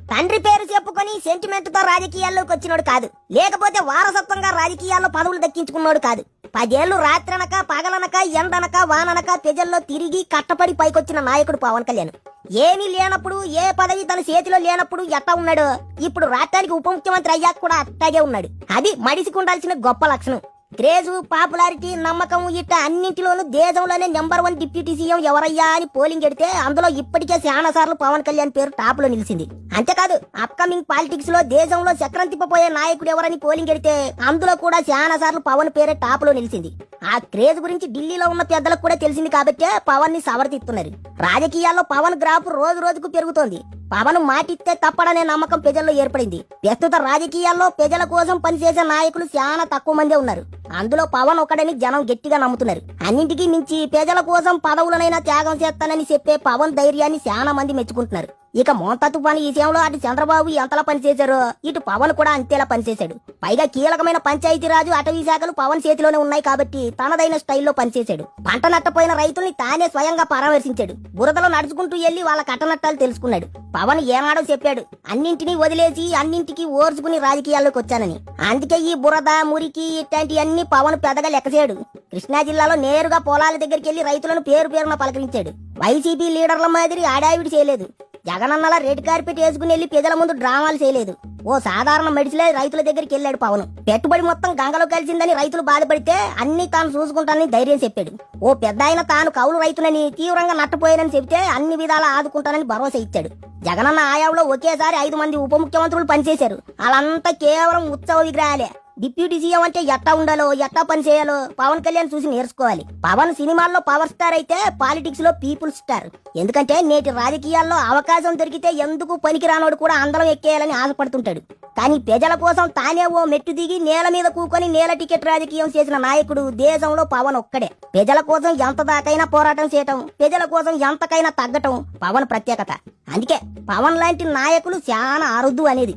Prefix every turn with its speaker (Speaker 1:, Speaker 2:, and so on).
Speaker 1: తండ్రి పేరు చెప్పుకొని సెంటిమెంట్తో రాజకీయాల్లోకి వచ్చినోడు కాదు. లేకపోతే వారసత్వంగా రాజకీయాల్లో పదవులు దక్కించుకున్నాడు కాదు. పదేళ్ళు రాత్రనక పగలనక ఎండనక వాననక తెజల్లో తిరిగి కట్టపడి పైకొచ్చిన నాయకుడు పవన్ కళ్యాణ్. ఏమీ లేనప్పుడు ఏ పదవి తన చేతిలో లేనప్పుడు ఎట్టా ఉన్నాడు? ఇప్పుడు రాష్ట్రానికి ఉప ముఖ్యమంత్రి అయ్యాక కూడా అట్టాగే ఉన్నాడు. అది మడిసికి ఉండాల్సిన గొప్ప లక్షణం. క్రేజు పాపులారిటీ నమ్మకం ఇట్ట అన్నింటిలోనూ దేశంలోనే నెంబర్ వన్ డిప్యూటీ సీఎం ఎవరయ్యా అని పోలింగ్ ఎడితే అందులో ఇప్పటికే చాలా సార్లు పవన్ కళ్యాణ్ పేరు టాప్లో నిలిచింది. అంతేకాదు అప్కమింగ్ పాలిటిక్స్లో దేశంలో చక్రం తిప్పపోయే నాయకుడు ఎవరని పోలింగ్ ఎడితే అందులో కూడా చాలా సార్లు పవన్ పేరే టాప్లో నిలిచింది. ఆ క్రేజ్ గురించి ఢిల్లీలో ఉన్న పెద్దలకు కూడా తెలిసింది కాబట్టే పవన్ని సవరతిస్తున్నారు రాజకీయాల్లో పవన్ గ్రాఫ్ రోజు రోజుకు పెరుగుతోంది. పవన్ మాటిస్తే తప్పడనే నమ్మకం ప్రజల్లో ఏర్పడింది. ప్రస్తుత రాజకీయాల్లో ప్రజల కోసం పనిచేసే నాయకులు చాలా తక్కువ మందే ఉన్నారు. అందులో పవన్ ఒకడని జనం గట్టిగా నమ్ముతున్నారు. అన్నింటికీ మించి ప్రజల కోసం పదవులనైనా త్యాగం చేస్తానని చెప్పే పవన్ ధైర్యాన్ని చాలా మంది మెచ్చుకుంటున్నారు. ఇక మోంతా తుఫాను ఈ విషయంలో అటు చంద్రబాబు ఎంతలా పనిచేశారో ఇటు పవన్ కూడా అంతేలా పనిచేశాడు పైగా కీలకమైన పంచాయతీరాజు అటవీ శాఖలు పవన్ చేతిలోనే ఉన్నాయి కాబట్టి తనదైన స్టైల్లో పనిచేశాడు పంట నట్టపోయిన రైతుల్ని తానే స్వయంగా పరామర్శించాడు. బురదలో నడుచుకుంటూ వెళ్ళి వాళ్ళ కట్టనట్టాలు తెలుసుకున్నాడు. పవన్ ఏనాడో చెప్పాడు అన్నింటినీ వదిలేసి అన్నింటికి ఓర్చుకుని రాజకీయాల్లోకి వచ్చానని. అందుకే ఈ బురద మురికి ఇట్లాంటివన్నీ పవన్ పెద్దగా లెక్కచేయడు కృష్ణా జిల్లాలో నేరుగా పొలాల దగ్గరికి వెళ్ళి రైతులను పేరు పేరున పలకరించాడు. వైసీపీ లీడర్ల మాదిరి ఆడావిడి చేయలేదు. జగనన్నలా రెడ్ కార్పెట్ వేసుకుని వెళ్ళి ప్రజల ముందు డ్రామాలు చేయలేదు. ఓ సాధారణ మెడిసిలే రైతుల దగ్గరికి వెళ్ళాడు పవన్. పెట్టుబడి మొత్తం గంగలో కలిసిందని రైతులు బాధపడితే అన్ని తాను చూసుకుంటానని ధైర్యం చెప్పాడు. ఓ పెద్ద ఆయన తాను కౌలు రైతులని తీవ్రంగా నట్టపోయానని చెబితే అన్ని విధాలా ఆదుకుంటానని భరోసా ఇచ్చాడు. జగనన్న ఆయావులో ఒకేసారి ఐదు మంది ఉప ముఖ్యమంత్రులు పనిచేశారు. వాళ్ళంతా కేవలం ఉత్సవ విగ్రహాలే. డిప్యూటీ సీఎం అంటే ఎట్టా ఉండాలో ఎట్టా పని చేయాలో పవన్ కళ్యాణ్ చూసి నేర్చుకోవాలి. పవన్ సినిమాల్లో పవర్ స్టార్ అయితే పాలిటిక్స్లో పీపుల్ స్టార్ ఎందుకంటే నేటి రాజకీయాల్లో అవకాశం దొరికితే ఎందుకు పనికిరానోడు కూడా అందరం ఎక్కేయాలని ఆశపడుతుంటాడు. కానీ ప్రజల కోసం తానే ఓ మెట్టు దిగి నేల మీద కూకొని నేల టికెట్ రాజకీయం చేసిన నాయకుడు దేశంలో పవన్ ఒక్కడే. ప్రజల కోసం ఎంత దాకైనా పోరాటం చేయటం ప్రజల కోసం ఎంతకైనా తగ్గటం పవన్ ప్రత్యేకత. అందుకే పవన్ లాంటి నాయకులు చాలా అరుదు అనేది.